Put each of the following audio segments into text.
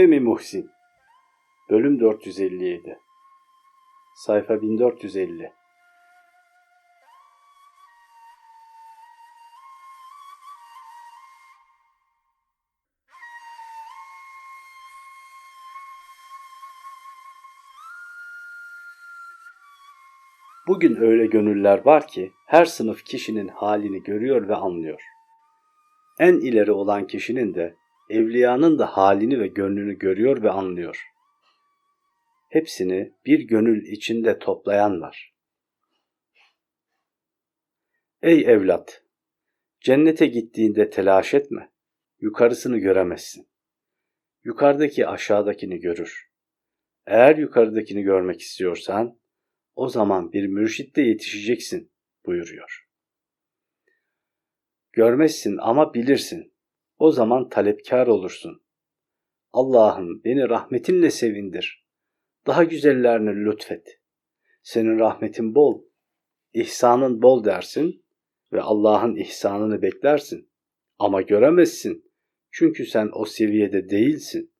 Femi Muhsin. Bölüm 457 Sayfa 1450 Bugün öyle gönüller var ki her sınıf kişinin halini görüyor ve anlıyor. En ileri olan kişinin de evliyanın da halini ve gönlünü görüyor ve anlıyor. Hepsini bir gönül içinde toplayan var. Ey evlat! Cennete gittiğinde telaş etme. Yukarısını göremezsin. Yukarıdaki aşağıdakini görür. Eğer yukarıdakini görmek istiyorsan, o zaman bir mürşitte yetişeceksin buyuruyor. Görmezsin ama bilirsin. O zaman talepkar olursun. Allah'ım beni rahmetinle sevindir. Daha güzellerini lütfet. Senin rahmetin bol, ihsanın bol dersin ve Allah'ın ihsanını beklersin. Ama göremezsin. Çünkü sen o seviyede değilsin.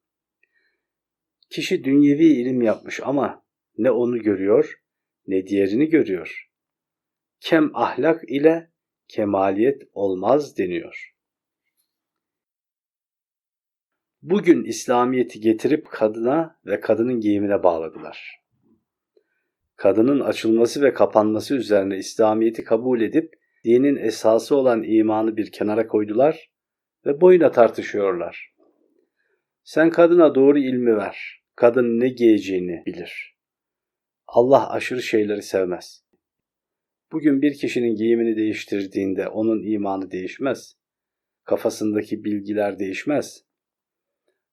Kişi dünyevi ilim yapmış ama ne onu görüyor ne diğerini görüyor. Kem ahlak ile kemaliyet olmaz deniyor. Bugün İslamiyet'i getirip kadına ve kadının giyimine bağladılar. Kadının açılması ve kapanması üzerine İslamiyet'i kabul edip dinin esası olan imanı bir kenara koydular ve boyuna tartışıyorlar. Sen kadına doğru ilmi ver. Kadın ne giyeceğini bilir. Allah aşırı şeyleri sevmez. Bugün bir kişinin giyimini değiştirdiğinde onun imanı değişmez. Kafasındaki bilgiler değişmez.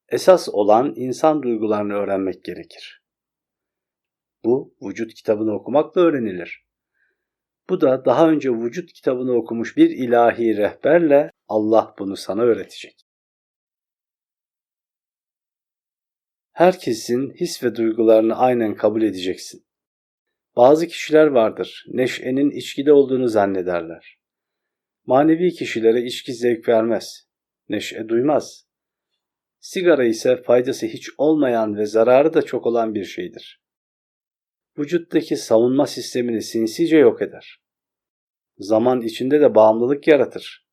Esas olan insan duygularını öğrenmek gerekir. Bu vücut kitabını okumakla öğrenilir. Bu da daha önce vücut kitabını okumuş bir ilahi rehberle Allah bunu sana öğretecek. Herkesin his ve duygularını aynen kabul edeceksin. Bazı kişiler vardır, neşenin içkide olduğunu zannederler. Manevi kişilere içki zevk vermez, neşe duymaz. Sigara ise faydası hiç olmayan ve zararı da çok olan bir şeydir. Vücuttaki savunma sistemini sinsice yok eder. Zaman içinde de bağımlılık yaratır.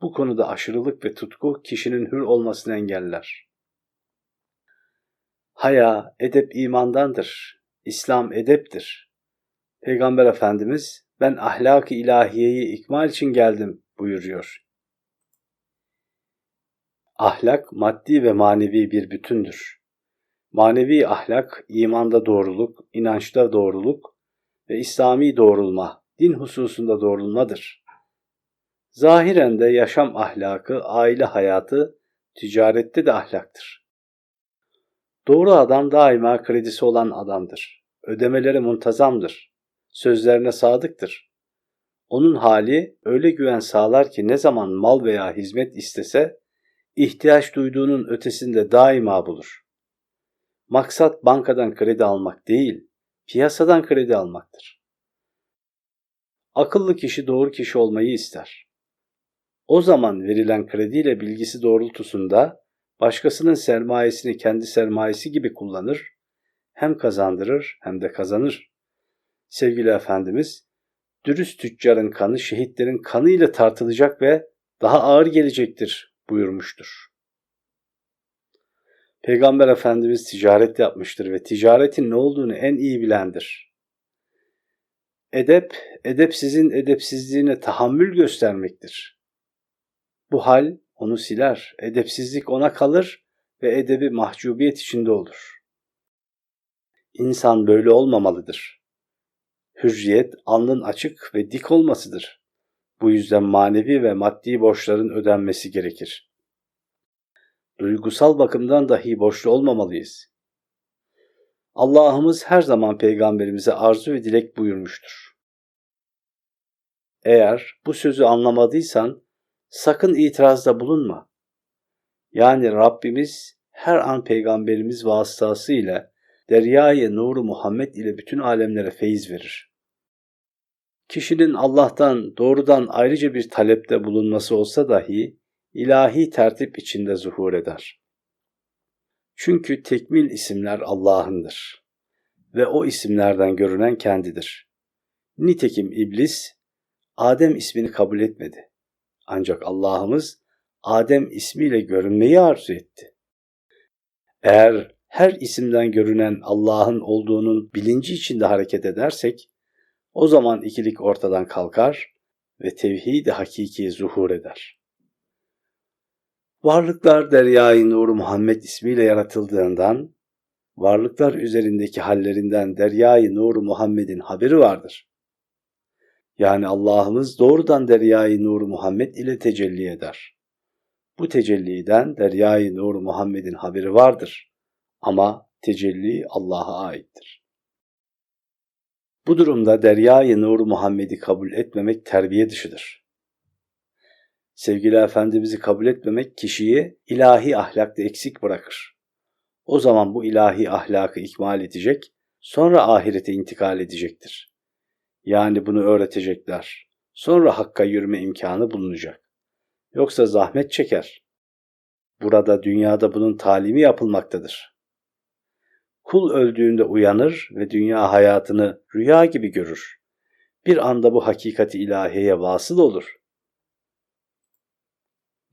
Bu konuda aşırılık ve tutku kişinin hür olmasını engeller. Haya, edep imandandır. İslam edeptir. Peygamber Efendimiz ben ahlak-ı ilahiyeyi ikmal için geldim buyuruyor. Ahlak maddi ve manevi bir bütündür. Manevi ahlak imanda doğruluk, inançta doğruluk ve İslami doğrulma, din hususunda doğrulmadır. Zahiren de yaşam ahlakı, aile hayatı, ticarette de ahlaktır. Doğru adam daima kredisi olan adamdır. Ödemeleri muntazamdır sözlerine sadıktır. Onun hali öyle güven sağlar ki ne zaman mal veya hizmet istese ihtiyaç duyduğunun ötesinde daima bulur. Maksat bankadan kredi almak değil, piyasadan kredi almaktır. Akıllı kişi doğru kişi olmayı ister. O zaman verilen krediyle bilgisi doğrultusunda başkasının sermayesini kendi sermayesi gibi kullanır, hem kazandırır hem de kazanır sevgili Efendimiz, dürüst tüccarın kanı şehitlerin kanı ile tartılacak ve daha ağır gelecektir buyurmuştur. Peygamber Efendimiz ticaret yapmıştır ve ticaretin ne olduğunu en iyi bilendir. Edep, edep sizin edepsizliğine tahammül göstermektir. Bu hal onu siler, edepsizlik ona kalır ve edebi mahcubiyet içinde olur. İnsan böyle olmamalıdır hürriyet alnın açık ve dik olmasıdır. Bu yüzden manevi ve maddi borçların ödenmesi gerekir. Duygusal bakımdan dahi borçlu olmamalıyız. Allah'ımız her zaman peygamberimize arzu ve dilek buyurmuştur. Eğer bu sözü anlamadıysan sakın itirazda bulunma. Yani Rabbimiz her an peygamberimiz vasıtasıyla deryayı nuru Muhammed ile bütün alemlere feyiz verir kişinin Allah'tan doğrudan ayrıca bir talepte bulunması olsa dahi ilahi tertip içinde zuhur eder. Çünkü tekmil isimler Allah'ındır ve o isimlerden görünen kendidir. Nitekim iblis Adem ismini kabul etmedi. Ancak Allah'ımız Adem ismiyle görünmeyi arzu etti. Eğer her isimden görünen Allah'ın olduğunun bilinci içinde hareket edersek, o zaman ikilik ortadan kalkar ve tevhid-i hakiki zuhur eder. Varlıklar Deryai Nur Muhammed ismiyle yaratıldığından, varlıklar üzerindeki hallerinden Deryai Nur Muhammed'in haberi vardır. Yani Allah'ımız doğrudan Deryai Nur Muhammed ile tecelli eder. Bu tecelliden Deryai Nur Muhammed'in haberi vardır. Ama tecelli Allah'a aittir. Bu durumda Deryai Nur Muhammed'i kabul etmemek terbiye dışıdır. Sevgili Efendimiz'i kabul etmemek kişiyi ilahi ahlakta eksik bırakır. O zaman bu ilahi ahlakı ikmal edecek, sonra ahirete intikal edecektir. Yani bunu öğretecekler. Sonra hakka yürüme imkanı bulunacak. Yoksa zahmet çeker. Burada dünyada bunun talimi yapılmaktadır. Kul öldüğünde uyanır ve dünya hayatını rüya gibi görür. Bir anda bu hakikati ilahiyeye vasıl olur.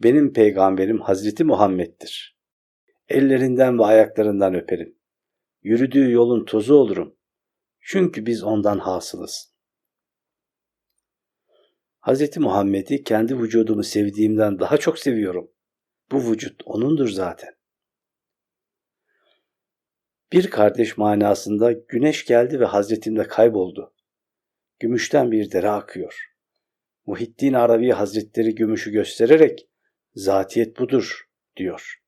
Benim peygamberim Hazreti Muhammed'dir. Ellerinden ve ayaklarından öperim. Yürüdüğü yolun tozu olurum. Çünkü biz ondan hasılız. Hazreti Muhammed'i kendi vücudumu sevdiğimden daha çok seviyorum. Bu vücut O'nundur zaten. Bir kardeş manasında güneş geldi ve Hazretimde kayboldu. Gümüşten bir dere akıyor. Muhittin Arabi Hazretleri gümüşü göstererek zatiyet budur diyor.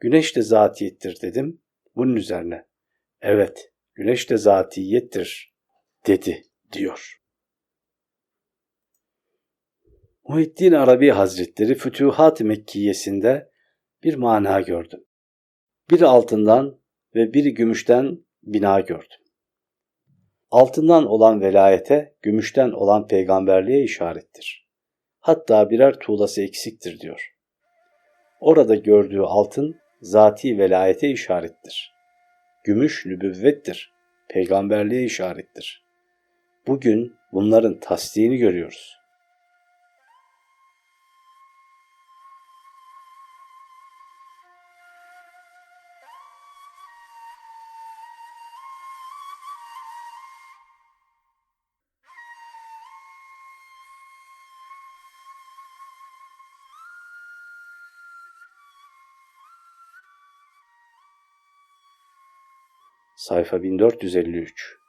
Güneş de zatiyettir dedim. Bunun üzerine evet güneş de zatiyettir dedi diyor. Muhittin Arabi Hazretleri Fütühat-ı Mekkiyesinde bir mana gördüm. Biri altından ve biri gümüşten bina gördüm. Altından olan velayete, gümüşten olan peygamberliğe işarettir. Hatta birer tuğlası eksiktir diyor. Orada gördüğü altın zati velayete işarettir. Gümüş nübüvvettir, peygamberliğe işarettir. Bugün bunların tasdiğini görüyoruz. Sayfa 1453